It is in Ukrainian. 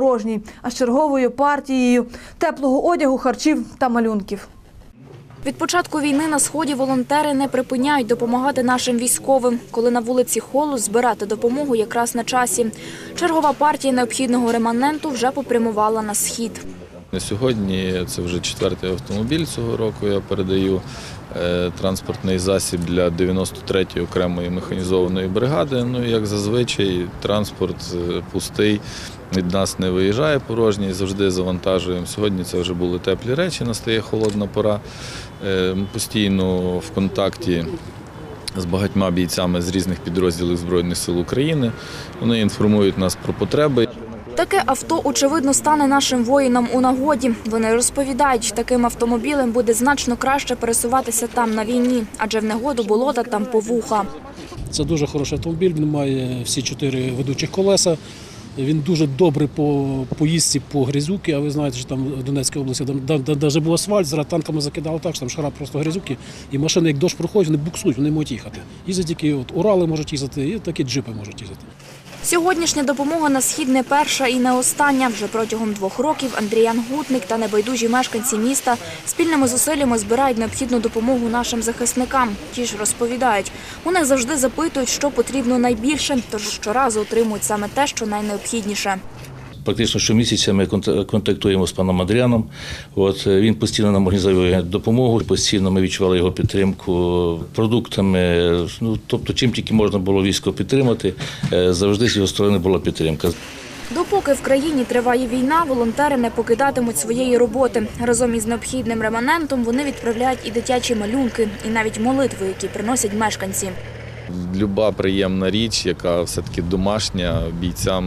порожній, а з черговою партією теплого одягу, харчів та малюнків. Від початку війни на сході волонтери не припиняють допомагати нашим військовим. Коли на вулиці холод, збирати допомогу якраз на часі. Чергова партія необхідного реманенту вже попрямувала на схід. На сьогодні це вже четвертий автомобіль цього року. Я передаю е, транспортний засіб для 93-ї окремої механізованої бригади. Ну як зазвичай, транспорт е, пустий. Від нас не виїжджає порожній, завжди завантажуємо. Сьогодні це вже були теплі речі, настає холодна пора. Е, Ми постійно в контакті з багатьма бійцями з різних підрозділів Збройних сил України. Вони інформують нас про потреби. Таке авто, очевидно, стане нашим воїнам у нагоді. Вони розповідають, таким автомобілем буде значно краще пересуватися там на війні, адже в негоду болота там повуха. Це дуже хороший автомобіль. Він має всі чотири ведучих колеса. Він дуже добрий по поїздці по грязюки. А ви знаєте, що там в Донецькій області там, навіть був асфальт, зараз танками закидали так, що там шара просто грязюки. І машини, як дощ проходить, вони буксують, вони можуть їхати. Їздять тільки от Урали можуть їздити, і такі джипи можуть їздити. Сьогоднішня допомога на схід не перша і не остання. Вже протягом двох років Андріян Гутник та небайдужі мешканці міста спільними зусиллями збирають необхідну допомогу нашим захисникам. Ті ж розповідають, у них завжди запитують, що потрібно найбільше, тож щоразу отримують саме те, що найнеобхідніше. Практично щомісяця ми конта- контактуємо з паном Адріаном. От е, він постійно нам організовує допомогу. Постійно ми відчували його підтримку продуктами. Ну тобто, чим тільки можна було військо підтримати, е, завжди з його сторони була підтримка. Допоки в країні триває війна, волонтери не покидатимуть своєї роботи. Разом із необхідним реманентом вони відправляють і дитячі малюнки, і навіть молитви, які приносять мешканці. Люба приємна річ, яка все-таки домашня бійцям